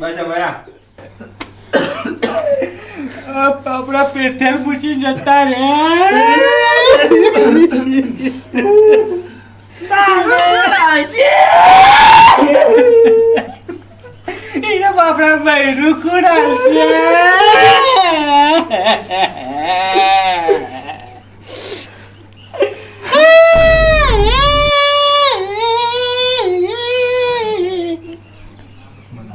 કુડાલ છે આ. બાપરા પેથેલ પૂછી જતા રે. એને બાપરા ભાઈ કુડાલ છે.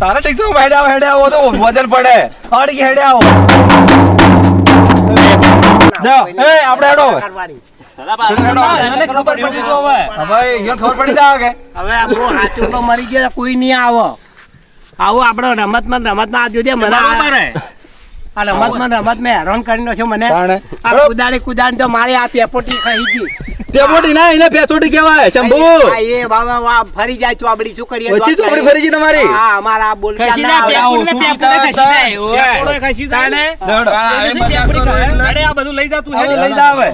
તારા ટેક્સી હેડે આવો હેડે આવો તો વજન પડે. અડકી હેડે આવો. એ આપણે હેડો હવે. કરવાની. હા ભાઈ ઈયોને ખબર પડી જાય કે હવે આપણું હાચું તો મરી ગયા કોઈ નહીં આવો. આવું આપડે રમતમાં માં રમત ના જોજે મને આ રમતમાં રમત મેં હેરાન કરી નાખ્યો મને. તાણે. આ કુદાડી કુદાડી તો મારી આ પેપોટી ખાઈ ગઈ. પેપોટી ના એને પેસોટી કહેવાય શંભુ. આ એ બાબા વા ફરી જાય ચોબડી શું કરીએ વચ્ચે ચોપડી ફરી ગઈ તમારી. હા અમારા બોલ ખસી ના પેપોટી ખસી પેપુડને ઓય. ખસી જાય, અરે આ બધું લઈ જા હવે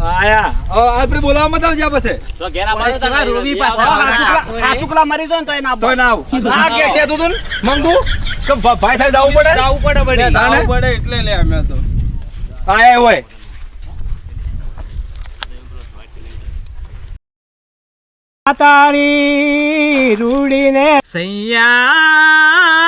આયા. આપણે બોલાવવા મત આવજે આ પાસે. હાચુકલા મરી જાય ને તો એના તોય ના આવું. આ કે કે તું તું મંગુ? કે ભાઈ થાય જવું પડે? જવું પડે એટલે લે અમે તો. આયા હોય. તારી રૂડીને સૈયા